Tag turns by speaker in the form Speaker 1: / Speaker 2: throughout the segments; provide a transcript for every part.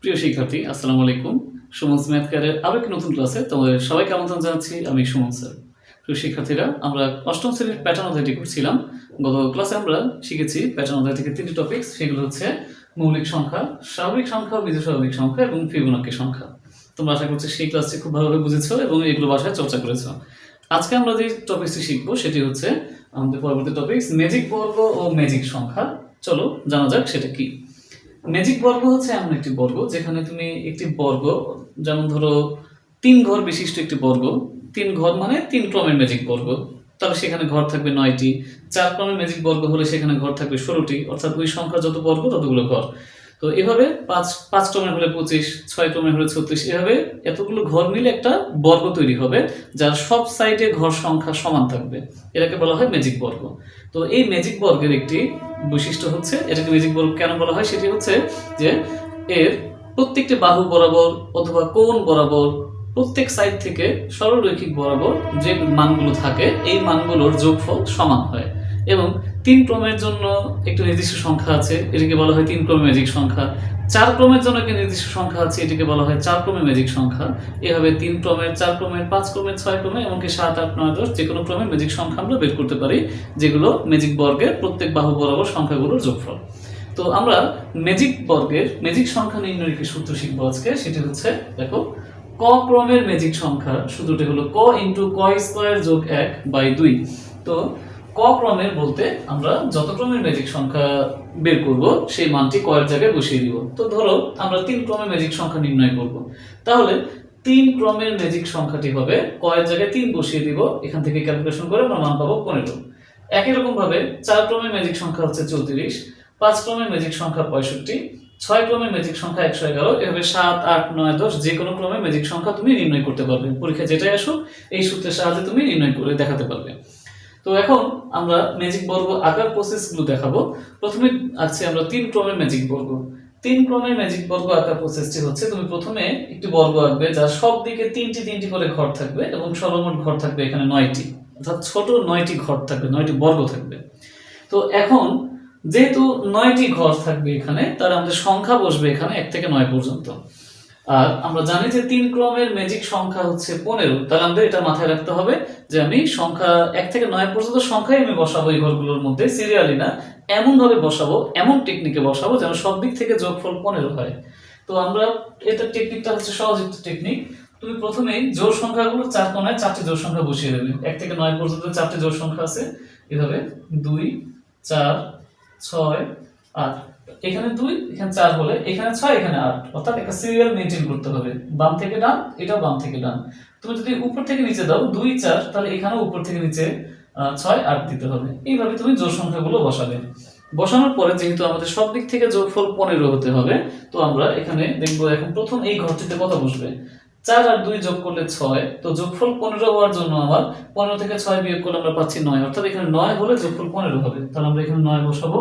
Speaker 1: প্রিয় শিক্ষার্থী আসসালামু আলাইকুম সুমন স্ম্যাথকারের আরও একটি নতুন ক্লাসে তোমাদের সবাইকে আমন্ত্রণ জানাচ্ছি আমি সুমন স্যার প্রিয় শিক্ষার্থীরা আমরা অষ্টম শ্রেণীর প্যাটার্ন অধ্যায়টি করছিলাম গত ক্লাসে আমরা শিখেছি প্যাটার্ন অধ্যায় থেকে তিনটি টপিক্স সেগুলো হচ্ছে মৌলিক সংখ্যা স্বাভাবিক সংখ্যা স্বাভাবিক সংখ্যা এবং ফিবোনাকি সংখ্যা তোমরা আশা করছি সেই ক্লাসটি খুব ভালোভাবে বুঝেছো এবং এগুলো বাসায় চর্চা করেছো আজকে আমরা যে টপিকটি শিখবো সেটি হচ্ছে আমাদের পরবর্তী টপিক্স ম্যাজিক বর্গ ও ম্যাজিক সংখ্যা চলো জানা যাক সেটা কী ম্যাজিক বর্গ হচ্ছে এমন একটি বর্গ যেখানে তুমি একটি বর্গ যেমন ধরো তিন ঘর বিশিষ্ট একটি বর্গ তিন ঘর মানে তিন ক্রমের ম্যাজিক বর্গ তাহলে সেখানে ঘর থাকবে নয়টি চার ক্রমের ম্যাজিক বর্গ হলে সেখানে ঘর থাকবে ষোলোটি অর্থাৎ ওই সংখ্যা যত বর্গ ততগুলো ঘর তো এভাবে পাঁচ পাঁচ টমে হলে পঁচিশ ছয় টমে হলে ছত্রিশ এভাবে এতগুলো ঘর মিলে একটা বর্গ তৈরি হবে যার সব সাইডে ঘর সংখ্যা সমান থাকবে এটাকে বলা হয় ম্যাজিক বর্গ তো এই ম্যাজিক বর্গের একটি বৈশিষ্ট্য হচ্ছে এটাকে ম্যাজিক বর্গ কেন বলা হয় সেটি হচ্ছে যে এর প্রত্যেকটি বাহু বরাবর অথবা কোন বরাবর প্রত্যেক সাইড থেকে সরলরৈখিক বরাবর যে মানগুলো থাকে এই মানগুলোর যোগফল সমান হয় এবং তিন ক্রমের জন্য একটি নির্দিষ্ট সংখ্যা আছে এটিকে বলা হয় তিন ক্রমে ম্যাজিক সংখ্যা চার ক্রমের জন্য একটি নির্দিষ্ট সংখ্যা আছে এটিকে বলা হয় চার ক্রমে ম্যাজিক সংখ্যা এভাবে তিন ক্রমের চার ক্রমের পাঁচ ক্রমের ছয় ক্রমে এমনকি সাত আট নয় দশ যে কোনো ক্রমে ম্যাজিক সংখ্যা আমরা বের করতে পারি যেগুলো ম্যাজিক বর্গের প্রত্যেক বাহু বরাবর সংখ্যাগুলোর যোগফল তো আমরা ম্যাজিক বর্গের ম্যাজিক সংখ্যা নির্ণয়ের একটি সূত্র শিখবো আজকে সেটি হচ্ছে দেখো ক ক্রমের ম্যাজিক সংখ্যা সূত্রটি হলো ক ইন্টু ক স্কোয়ার যোগ এক বাই দুই তো ক্রমের বলতে আমরা যত ক্রমের ম্যাজিক সংখ্যা বের করব সেই মানটি কয়ের জায়গায় বসিয়ে দিব তো ধরো আমরা তিন ক্রমের ম্যাজিক সংখ্যা নির্ণয় করব তাহলে তিন ক্রমের ম্যাজিক সংখ্যাটি হবে কয়ের জায়গায় তিন বসিয়ে দিব এখান থেকে ক্যালকুলেশন করে আমরা মান পাবো পনেরো একই রকম ভাবে চার ক্রমের ম্যাজিক সংখ্যা হচ্ছে চৌত্রিশ পাঁচ ক্রমের ম্যাজিক সংখ্যা পঁয়ষট্টি ছয় ক্রমের ম্যাজিক সংখ্যা একশো এগারো এভাবে সাত আট নয় দশ যে কোনো ক্রমে ম্যাজিক সংখ্যা তুমি নির্ণয় করতে পারবে পরীক্ষা যেটাই আসুক এই সূত্রের সাহায্যে তুমি নির্ণয় করে দেখাতে পারবে তো এখন আমরা ম্যাজিক বর্গ আঁকার প্রসেসগুলো দেখাবো প্রথমে আছে আমরা তিন ক্রমের ম্যাজিক বর্গ তিন ক্রমের ম্যাজিক বর্গ আঁকার প্রসেসটি হচ্ছে তুমি প্রথমে একটি বর্গ আঁকবে যার সব দিকে তিনটি তিনটি করে ঘর থাকবে এবং সর্বমোট ঘর থাকবে এখানে নয়টি অর্থাৎ ছোট নয়টি ঘর থাকবে নয়টি বর্গ থাকবে তো এখন যেহেতু নয়টি ঘর থাকবে এখানে তার আমাদের সংখ্যা বসবে এখানে এক থেকে নয় পর্যন্ত আর আমরা জানি যে তিন ক্রমের ম্যাজিক সংখ্যা হচ্ছে পনেরো তাহলে আমাদের এটা মাথায় রাখতে হবে যে আমি সংখ্যা এক থেকে নয় পর্যন্ত সংখ্যাই আমি বসাবো এই ঘরগুলোর মধ্যে সিরিয়ালি না এমনভাবে বসাবো এমন টেকনিকে বসাবো যেন সব দিক থেকে যোগফল পনেরো হয় তো আমরা এটা টেকনিকটা হচ্ছে সহযুক্ত টেকনিক তুমি প্রথমে জোর সংখ্যাগুলো চার কোনায় চারটি জোর সংখ্যা বসিয়ে দেবে এক থেকে নয় পর্যন্ত চারটি জোর সংখ্যা আছে এভাবে দুই চার ছয় আট এখানে দুই এখানে চার হলে এখানে ছয় এখানে আট অর্থাৎ একটা সিরিয়াল মেনটেন করতে হবে বাম থেকে ডান এটাও বাম থেকে ডান তুমি যদি উপর থেকে নিচে দাও দুই চার তাহলে এখানেও উপর থেকে নিচে ছয় আট দিতে হবে এইভাবে তুমি জোর সংখ্যাগুলো বসাবে বসানোর পরে যেহেতু আমাদের সব দিক থেকে যোগফল পনেরো হতে হবে তো আমরা এখানে দেখবো এখন প্রথম এই ঘরটিতে কত বসবে চার আর দুই যোগ করলে ছয় তো যোগফল পনেরো হওয়ার জন্য আমার পনেরো থেকে ছয় বিয়োগ করলে আমরা পাচ্ছি নয় অর্থাৎ এখানে নয় হলে যোগফল পনেরো হবে তাহলে আমরা এখানে নয় বসাবো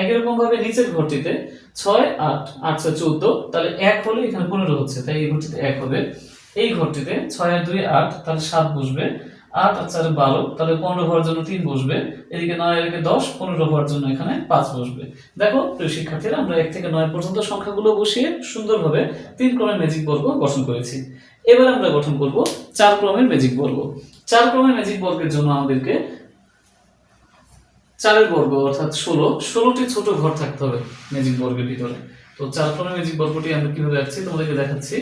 Speaker 1: একই রকম ভাবে নিচের ঘরটিতে ছয় আট ছয় চোদ্দ তাহলে এক হলে এখানে পনেরো হচ্ছে তাই এই ঘরটিতে এক হবে এই ঘরটিতে ছয় আর দুই আট তাহলে সাত বসবে আট আর চারে বারো তাহলে পনেরো হওয়ার জন্য তিন বসবে এদিকে নয় এদিকে দশ পনেরো হওয়ার জন্য এখানে পাঁচ বসবে দেখো প্রিয় শিক্ষার্থীরা আমরা এক থেকে নয় পর্যন্ত সংখ্যাগুলো বসিয়ে সুন্দরভাবে তিন ক্রমের ম্যাজিক বর্গ গঠন করেছি এবার আমরা গঠন করব চার ক্রমের ম্যাজিক বর্গ চার ক্রমের ম্যাজিক বর্গের জন্য আমাদেরকে চারের বর্গ অর্থাৎ ষোলো ষোলোটি ছোট ঘর থাকতে হবে ম্যাজিক বর্গের ভিতরে তো চার ক্রমে ম্যাজিক বর্গটি আমরা কিভাবে আসছি তোমাদেরকে দেখাচ্ছি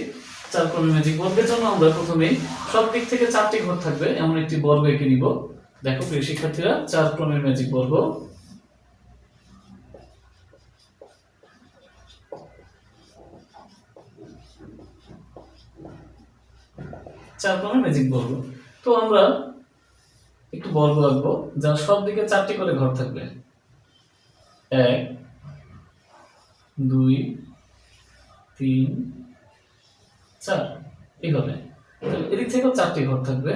Speaker 1: চার ক্রমে ম্যাজিক বর্গের জন্য আমরা প্রথমেই সব দিক থেকে চারটি ঘর থাকবে এমন একটি বর্গ এঁকে নিব দেখো প্রিয় শিক্ষার্থীরা চার ক্রমের ম্যাজিক বর্গ চার ক্রমের ম্যাজিক বর্গ তো আমরা একটু বর্গ আঁকবো যার সব দিকে চারটি করে ঘর থাকবে এক দুই তিন চার এই এইভাবে এদিক থেকেও চারটি ঘর থাকবে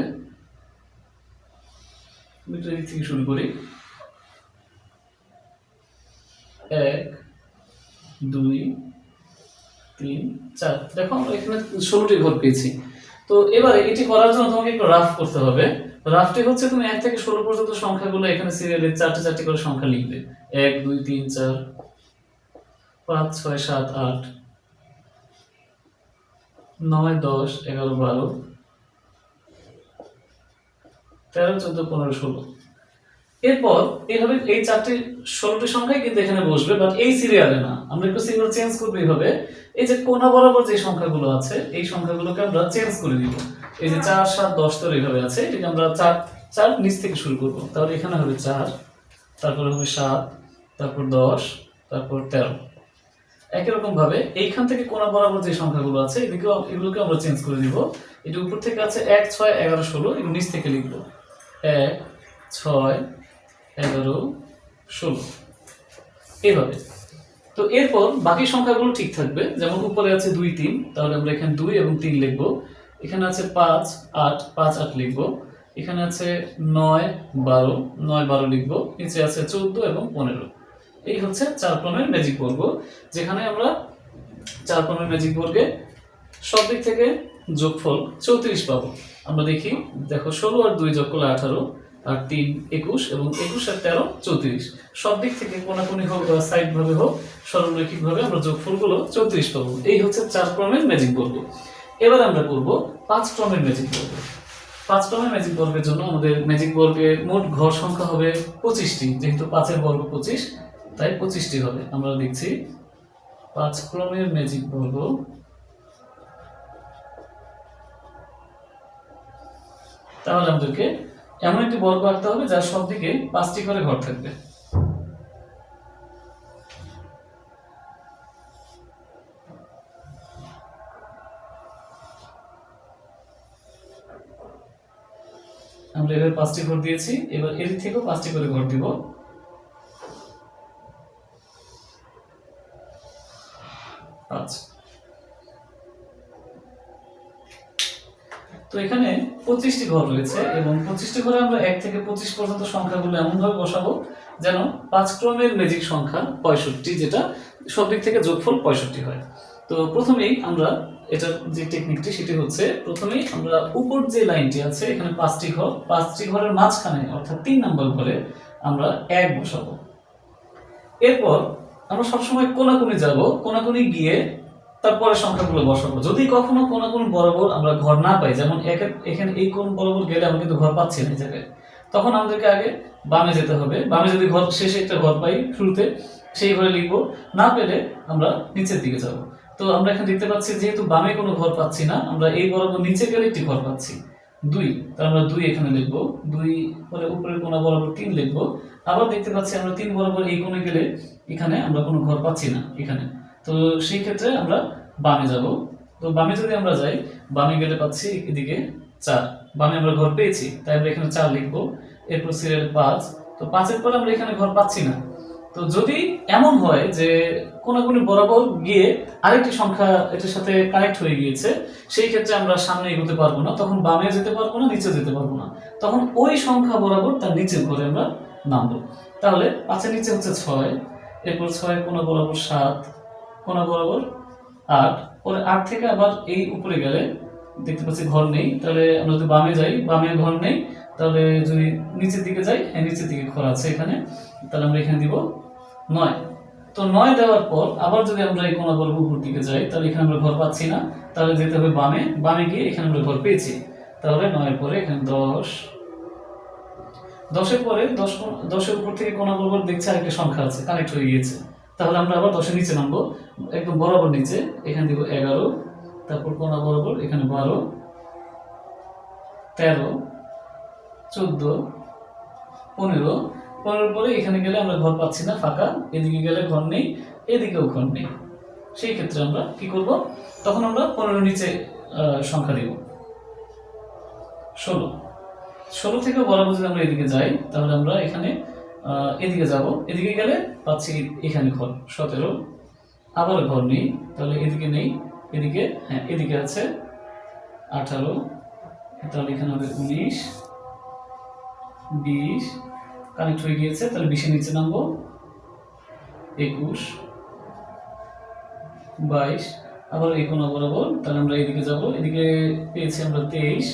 Speaker 1: এদিক থেকে শুরু করি এক দুই তিন চার দেখো আমরা এখানে ষোলোটি ঘর পেয়েছি তো এবারে এটি করার জন্য তোমাকে একটু রাফ করতে হবে রাফটি হচ্ছে তুমি এক থেকে ষোলো পর্যন্ত সংখ্যাগুলো এখানে সিরিয়ালের চারটে চারটি করে সংখ্যা লিখবে এক দুই তিন চার পাঁচ ছয় সাত আট নয় দশ এগারো বারো তেরো চোদ্দ পনেরো ষোলো এরপর এইভাবে এই চারটি ষোলোটি সংখ্যাই কিন্তু এখানে বসবে বাট এই সিরিয়ালে না আমরা একটু সিগনাল চেঞ্জ করবো এইভাবে এই যে কোনা বরাবর যে সংখ্যাগুলো আছে এই সংখ্যাগুলোকে আমরা চেঞ্জ করে দিব এই যে চার সাত দশ তোর এইভাবে আছে এটাকে আমরা চার চার নিচ থেকে শুরু করব তাহলে এখানে হবে চার তারপর হবে সাত তারপর দশ তারপর তেরো একই রকমভাবে এইখান থেকে কোনা বরাবর যে সংখ্যাগুলো আছে এদিকে এগুলোকে আমরা চেঞ্জ করে দিব এটা উপর থেকে আছে এক ছয় এগারো ষোলো এগুলো নিচ থেকে লিখবো এক ছয় এগারো ষোলো এভাবে তো এরপর বাকি সংখ্যাগুলো ঠিক থাকবে যেমন উপরে আছে দুই তিন তাহলে আমরা এখানে দুই এবং তিন লিখবো এখানে আছে পাঁচ আট পাঁচ আট লিখবো এখানে আছে নয় বারো নয় বারো লিখবো নিচে আছে চোদ্দ এবং পনেরো এই হচ্ছে চার ক্রমের ম্যাজিক বর্গ যেখানে আমরা চার ক্রমের ম্যাজিক বর্গে সব দিক থেকে যোগফল চৌত্রিশ পাবো আমরা দেখি দেখো ষোলো আর দুই যোগ করলে আঠারো আর তিন একুশ এবং একুশ আর তেরো চৌত্রিশ সব দিক থেকে কোনাকুনি হোক বা সাইড ভাবে হোক সরলরৈখিকভাবে আমরা যোগফলগুলো চৌত্রিশ পাবো এই হচ্ছে চার ক্রমের ম্যাজিক বর্গ এবার আমরা করব পাঁচ ক্রমের ম্যাজিক বর্গ পাঁচ ক্রমের ম্যাজিক বর্গের জন্য আমাদের ম্যাজিক বর্গের মোট ঘর সংখ্যা হবে পঁচিশটি যেহেতু পাঁচের বর্গ পঁচিশ তাই পঁচিশটি হবে আমরা দেখছি পাঁচ ক্রমের ম্যাজিক বর্গ তাহলে আমাদেরকে এমন একটি বর্গ আঁকতে হবে যার সব দিকে পাঁচটি করে ঘর থাকবে আমরা এবার পাঁচটি ঘর দিয়েছি এবার এর থেকেও পাঁচটি করে ঘর দিব আচ্ছা তো এখানে পঁচিশটি ঘর রয়েছে এবং পঁচিশটি ঘরে আমরা এক থেকে পঁচিশ পর্যন্ত সংখ্যাগুলো এমনভাবে বসাবো যেন পাঁচ ক্রমের ম্যাজিক সংখ্যা পঁয়ষট্টি যেটা সব দিক থেকে যোগফল পঁয়ষট্টি হয় তো প্রথমেই আমরা এটার যে টেকনিকটি সেটি হচ্ছে প্রথমেই আমরা উপর যে লাইনটি আছে এখানে পাঁচটি ঘর পাঁচটি ঘরের মাঝখানে অর্থাৎ তিন নম্বর ঘরে আমরা এক বসাবো এরপর আমরা সবসময় কোনাকুনি যাব কোনাকুনি গিয়ে তারপরে সংখ্যাগুলো বসাবো যদি কখনো কোনো কোন বরাবর আমরা ঘর না পাই যেমন এখানে এই কোন বরাবর গেলে আমরা কিন্তু ঘর পাচ্ছি না জায়গায় তখন আমাদেরকে আগে বামে যেতে হবে বামে যদি ঘর শেষে একটা ঘর পাই শুরুতে সেই ঘরে লিখবো না পেলে আমরা নিচের দিকে যাব তো আমরা এখানে দেখতে পাচ্ছি যেহেতু বামে কোনো ঘর পাচ্ছি না আমরা এই বরাবর নিচে গেলে একটি ঘর পাচ্ছি দুই তাহলে আমরা দুই এখানে লিখবো দুই পরে উপরের কোনো বরাবর তিন লিখবো আবার দেখতে পাচ্ছি আমরা তিন বরাবর এই কোণে গেলে এখানে আমরা কোনো ঘর পাচ্ছি না এখানে তো সেই ক্ষেত্রে আমরা বামে যাব তো বামে যদি আমরা যাই বামে গেলে পাচ্ছি এদিকে চার বামে আমরা ঘর পেয়েছি তাই আমরা এখানে চার লিখব এরপর সিরিয়াল পাঁচ তো পাঁচের পরে আমরা এখানে ঘর পাচ্ছি না তো যদি এমন হয় যে কোনো বরাবর গিয়ে আরেকটি সংখ্যা এটার সাথে কানেক্ট হয়ে গিয়েছে সেই ক্ষেত্রে আমরা সামনে এগোতে পারবো না তখন বামে যেতে পারবো না নিচে যেতে পারবো না তখন ওই সংখ্যা বরাবর তার নিচে ঘরে আমরা নামবো তাহলে পাঁচের নিচে হচ্ছে ছয় এরপর ছয় কোনো বরাবর সাত কোনা বরাবর আট পরে আট থেকে আবার এই উপরে গেলে দেখতে পাচ্ছি ঘর নেই তাহলে আমরা যদি বামে যাই বামে ঘর নেই তাহলে যদি নিচের দিকে যাই হ্যাঁ নিচের দিকে ঘর আছে এখানে তাহলে আমরা এখানে দিব নয় তো নয় দেওয়ার পর আবার যদি আমরা এই কোনা বরাবর উপর দিকে যাই তাহলে এখানে আমরা ঘর পাচ্ছি না তাহলে যেতে হবে বামে বামে গিয়ে এখানে আমরা ঘর পেয়েছি তাহলে নয়ের পরে এখানে দশ দশের পরে দশ দশের উপর থেকে কোনা বরাবর দেখছে আরেকটা সংখ্যা আছে কানেক্ট হয়ে গিয়েছে তাহলে আমরা আবার দশের নিচে নামবো একদম বরাবর নিচে এখানে দিব এগারো তারপর কোনা বরাবর এখানে বারো তেরো চোদ্দ পনেরো পনেরোর পরে এখানে গেলে আমরা ঘর পাচ্ছি না ফাঁকা এদিকে গেলে ঘর নেই এদিকেও ঘর নেই সেই ক্ষেত্রে আমরা কি করব তখন আমরা পনেরো নিচে সংখ্যা দেব ষোলো ষোলো থেকে বরাবর যদি আমরা এদিকে যাই তাহলে আমরা এখানে এদিকে যাব এদিকে গেলে পাচ্ছি এখানে ঘর সতেরো আবার ঘর নেই তাহলে এদিকে নেই এদিকে হ্যাঁ এদিকে আছে আঠারো তাহলে এখানে হবে উনিশ বিশ কানেক্ট হয়ে গিয়েছে তাহলে বিশের নিচে নামব একুশ বাইশ আবার এখন বরাবর তাহলে আমরা এদিকে যাব এদিকে পেয়েছি আমরা তেইশ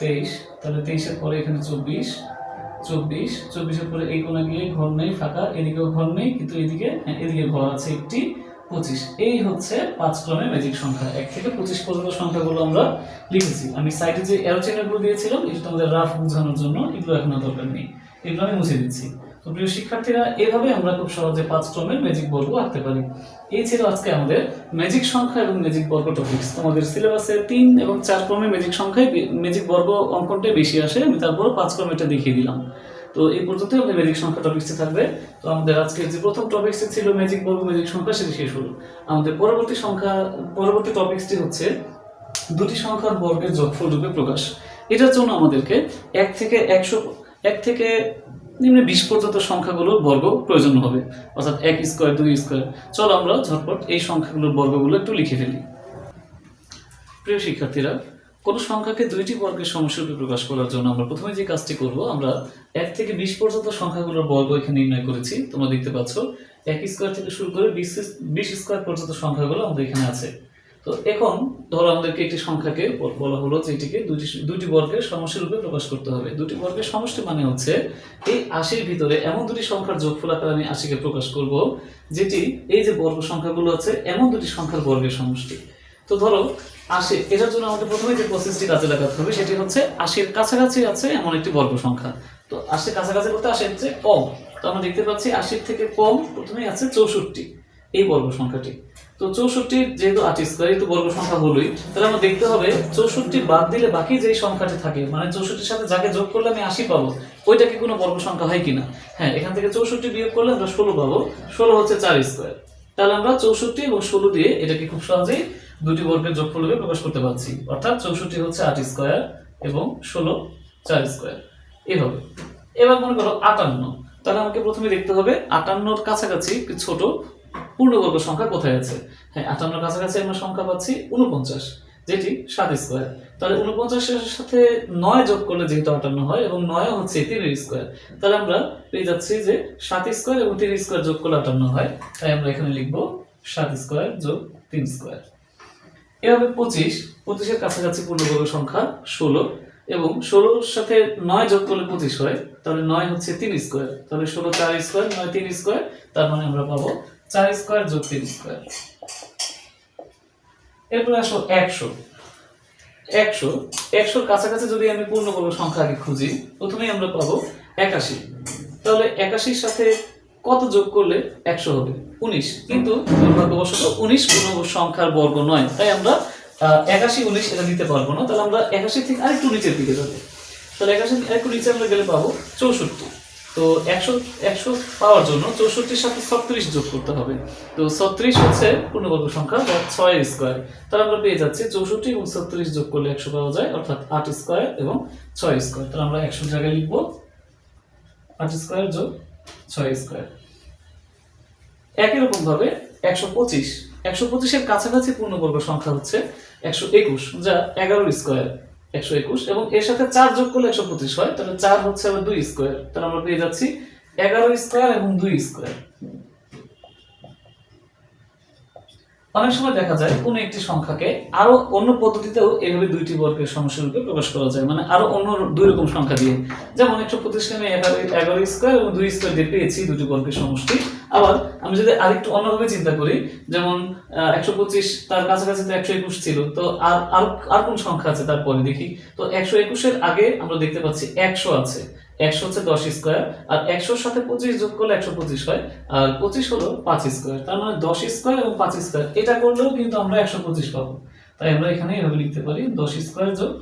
Speaker 1: তেইশ তাহলে তেইশের পরে এখানে চব্বিশ চব্বিশ চব্বিশের পরে এই কোণা গিয়ে ঘর নেই ফাঁকা এদিকেও ঘর নেই কিন্তু এদিকে হ্যাঁ, এদিকে ঘর আছে একটি পঁচিশ এই হচ্ছে পাঁচ ক্রমে ম্যাজিক সংখ্যা এক থেকে পঁচিশ পর্যন্ত সংখ্যাগুলো আমরা লিখেছি আমি সাইডে যে অ্যারো দিয়েছিলাম এটা তোমাদের রাফ বোঝানোর জন্য এগুলো এখনো দরকার নেই এগুলো আমি মুছে দিচ্ছি তো প্রিয় শিক্ষার্থীরা এভাবে আমরা খুব সহজে পাঁচ ক্রমের ম্যাজিক বর্গ আঁকতে পারি এই ছিল আজকে আমাদের ম্যাজিক সংখ্যা এবং ম্যাজিক বর্গ টপিক্স তোমাদের সিলেবাসে তিন এবং চার ক্রমে ম্যাজিক সংখ্যায় ম্যাজিক বর্গ অঙ্কনটাই বেশি আসে আমি তারপর পাঁচ ক্রমে এটা দেখিয়ে দিলাম তো এই পর্যন্তই আমাদের ম্যাজিক সংখ্যা টপিক্সটি থাকবে তো আমাদের আজকে যে প্রথম টপিক্সটি ছিল ম্যাজিক বর্গ ম্যাজিক সংখ্যা সেটি শেষ হলো আমাদের পরবর্তী সংখ্যা পরবর্তী টপিক্সটি হচ্ছে দুটি সংখ্যার বর্গের যোগফল রূপে প্রকাশ এটার জন্য আমাদেরকে এক থেকে একশো এক থেকে নিম্নে বিশ পর্যন্ত সংখ্যাগুলোর বর্গ প্রয়োজন হবে অর্থাৎ এক স্কোয়ার দুই স্কোয়ার চলো আমরা ঝটপট এই সংখ্যাগুলোর বর্গগুলো একটু লিখে ফেলি প্রিয় শিক্ষার্থীরা কোনো সংখ্যাকে দুইটি বর্গের সমস্যারূপে প্রকাশ করার জন্য আমরা প্রথমে যে কাজটি করব আমরা এক থেকে বিশ পর্যন্ত সংখ্যাগুলোর বর্গ এখানে নির্ণয় করেছি তোমরা দেখতে পাচ্ছ এক স্কোয়ার থেকে শুরু করে বিশ বিশ স্কোয়ার পর্যন্ত সংখ্যাগুলো আমাদের এখানে আছে তো এখন ধরো আমাদেরকে একটি সংখ্যাকে বলা হলো যে এটিকে দুটি দুটি বর্গের সমষ্টি রূপে প্রকাশ করতে হবে দুটি বর্গের সমষ্টি মানে হচ্ছে এই আশির ভিতরে এমন দুটি সংখ্যার যোগফল আকারে আমি আশিকে প্রকাশ করব যেটি এই যে বর্গ সংখ্যাগুলো আছে এমন দুটি সংখ্যার বর্গের সমষ্টি তো ধরো আশি এটার জন্য আমাদের প্রথমে যে প্রসেসটি কাজে লাগাতে হবে সেটি হচ্ছে আশির কাছাকাছি আছে এমন একটি বর্গ সংখ্যা তো আশির কাছাকাছি বলতে আশি হচ্ছে কম তো আমরা দেখতে পাচ্ছি আশির থেকে কম প্রথমেই আছে চৌষট্টি এই বর্গ সংখ্যাটি তো চৌষট্টি যেহেতু আটিস স্কোয়ার একটু বর্গ সংখ্যা বলুই তাহলে আমরা দেখতে হবে চৌষট্টি বাদ দিলে বাকি যেই সংখ্যাটি থাকে মানে চৌষট্টির সাথে যাকে যোগ করলে আমি আশি পাবো ওইটাকে কোনো বর্গ সংখ্যা হয় কিনা হ্যাঁ এখান থেকে চৌষট্টি বিয়োগ করলে আমরা ষোলো পাবো ষোলো হচ্ছে চার স্কোয়ার তাহলে আমরা চৌষট্টি এবং ষোলো দিয়ে এটাকে খুব সহজেই দুটি বর্গের যোগফল রূপে প্রকাশ করতে পারছি অর্থাৎ চৌষট্টি হচ্ছে আট স্কোয়ার এবং ষোলো চার স্কোয়ার এভাবে এবার মনে করো আটান্ন তাহলে আমাকে প্রথমে দেখতে হবে আটান্নর কাছাকাছি ছোট পূর্ণবর্গ সংখ্যা কোথায় আছে হ্যাঁ আটান্নর আচ্ছা, কাছাকাছি আমরা সংখ্যা পাচ্ছি উনপঞ্চাশ যেটি সাত স্কোয়ার তাহলে উনপঞ্চাশের সাথে নয় যোগ করলে যেহেতু আটান্ন হয় এবং নয় হচ্ছে তিন স্কোয়ার তাহলে আমরা পেয়ে যাচ্ছি যে সাত স্কোয়ার এবং তিন স্কোয়ার যোগ করলে আটান্ন হয় তাই আমরা এখানে লিখব সাত স্কোয়ার যোগ তিন স্কোয়ার এভাবে পঁচিশ পঁচিশের কাছাকাছি পূর্ণবর্গ সংখ্যা ষোলো এবং ষোলোর সাথে নয় যোগ করলে পঁচিশ হয় তাহলে নয় হচ্ছে তিন স্কোয়ার তাহলে ষোলো চার স্কোয়ার নয় তিন স্কোয়ার তার মানে আমরা পাবো চার স্কোয়ার যোগ তিন স্কোয়ার এরপর আসো একশো একশো একশোর কাছাকাছি যদি আমি পূর্ণবর্গ সংখ্যা আগে খুঁজি প্রথমেই আমরা পাবো একাশি তাহলে একাশির সাথে কত যোগ করলে একশো হবে উনিশ কিন্তু দুর্ভাগ্যবশত উনিশ কোনো সংখ্যার বর্গ নয় তাই আমরা একাশি উনিশ এটা নিতে পারবো না তাহলে আমরা একাশি থেকে আরেকটু নিচের দিকে যাবো তাহলে একাশি আরেকটু নিচে আমরা গেলে পাবো চৌষট্টি তো একশো একশো পাওয়ার জন্য চৌষট্টির সাথে ছত্রিশ যোগ করতে হবে তো ছত্রিশ হচ্ছে পূর্ণবর্গ সংখ্যা বা ছয় স্কোয়ার তাহলে আমরা পেয়ে যাচ্ছি চৌষট্টি এবং ছত্রিশ যোগ করলে একশো পাওয়া যায় অর্থাৎ আট স্কোয়ার এবং ছয় স্কোয়ার তাহলে আমরা একশো জায়গায় লিখব আট স্কোয়ার যোগ ছয় স্কোয়ার একই রকমভাবে একশো পঁচিশ একশো পঁচিশের কাছাকাছি পূর্ণবর্গ সংখ্যা হচ্ছে একশো একুশ যা এগারো স্কোয়ার একশো একুশ এবং এর সাথে চার যোগ করলে একশো পঁচিশ হয় তাহলে চার হচ্ছে আবার দুই স্কোয়ার তাহলে আমরা পেয়ে যাচ্ছি এগারো স্কোয়ার এবং দুই স্কোয়ার অনেক সময় দেখা যায় কোনো একটি সংখ্যাকে আরো অন্য পদ্ধতিতেও এইভাবে দুইটি বর্গের সমস্যা রূপে প্রকাশ করা যায় মানে আরো অন্য দুই রকম সংখ্যা দিয়ে যেমন একটু প্রতিষ্ঠানে আমি এগারো স্কোয়ার এবং দুই স্কোয়ার দিয়ে পেয়েছি দুটি বর্গের সমষ্টি আবার আমি যদি আরেকটু অন্যভাবে চিন্তা করি যেমন একশো পঁচিশ তার কাছাকাছি তো একশো একুশ ছিল তো আর আর কোন সংখ্যা আছে তারপরে দেখি তো একশো একুশের আগে আমরা দেখতে পাচ্ছি একশো আছে একশো হচ্ছে দশ স্কোয়ার আর একশোর সাথে পঁচিশ যোগ করলে একশো পঁচিশ হয় আর পঁচিশ হলো পাঁচ স্কোয়ার তার মানে দশ স্কোয়ার এবং পাঁচ স্কোয়ার এটা করলেও কিন্তু আমরা একশো পঁচিশ পাবো তাই আমরা এখানে এভাবে লিখতে পারি দশ স্কোয়ার যোগ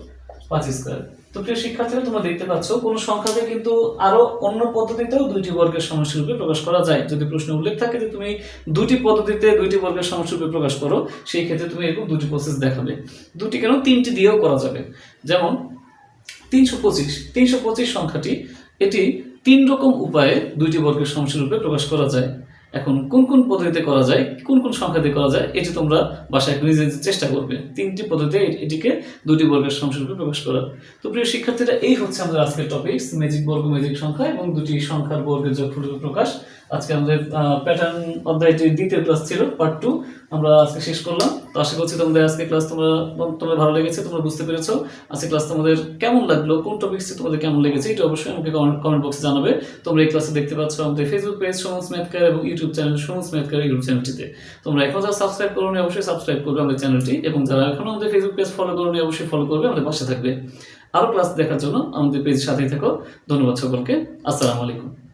Speaker 1: পাঁচ স্কোয়ার তো প্রিয় শিক্ষার্থীরা তোমরা দেখতে পাচ্ছ কোনো সংখ্যাকে কিন্তু আরো অন্য পদ্ধতিতেও দুইটি বর্গের রূপে প্রকাশ করা যায় যদি প্রশ্ন উল্লেখ থাকে যে তুমি দুটি পদ্ধতিতে দুইটি বর্গের রূপে প্রকাশ করো সেই ক্ষেত্রে তুমি এরকম দুটি প্রসেস দেখাবে দুটি কেন তিনটি দিয়েও করা যাবে যেমন তিনশো পঁচিশ তিনশো পঁচিশ সংখ্যাটি এটি তিন রকম উপায়ে দুইটি বর্গের রূপে প্রকাশ করা যায় এখন কোন কোন পদ্ধতিতে করা যায় কোন কোন সংখ্যাতে করা যায় এটি তোমরা বাসায় নিজে নিজে চেষ্টা করবে তিনটি পদ্ধতিতে এটিকে দুটি বর্গের রূপে প্রকাশ করা তো প্রিয় শিক্ষার্থীরা এই হচ্ছে আমাদের আজকের টপিক ম্যাজিক বর্গ ম্যাজিক সংখ্যা এবং দুটি সংখ্যার বর্গের যোগফলের প্রকাশ আজকে আমাদের প্যাটার্ন অধ্যায়টি দ্বিতীয় ক্লাস ছিল পার্ট টু আমরা আজকে শেষ করলাম তো আশা করছি তোমাদের আজকে ক্লাস তোমরা তোমাদের ভালো লেগেছে তোমরা বুঝতে পেরেছো আজকে ক্লাস তোমাদের কেমন লাগলো কোন টপিক্সটি তোমাদের কেমন লেগেছে এটা অবশ্যই আমাকে কমেন্ট বক্সে জানাবে তোমরা এই ক্লাসে দেখতে পাচ্ছ আমাদের ফেসবুক পেজ সোমস ম্যাথকার এবং ইউটিউব চ্যানেল সোমস ম্যাথকার ইউটিউব চ্যানেলটিতে তোমরা এখন যারা সাবস্ক্রাইব করো অবশ্যই সাবস্ক্রাইব করবে আমাদের চ্যানেলটি এবং যারা এখনও আমাদের ফেসবুক পেজ ফলো করো অবশ্যই ফলো করবে আমাদের পাশে থাকবে আরও ক্লাস দেখার জন্য আমাদের পেজ সাথেই থাকো ধন্যবাদ সকলকে আসসালামু আলাইকুম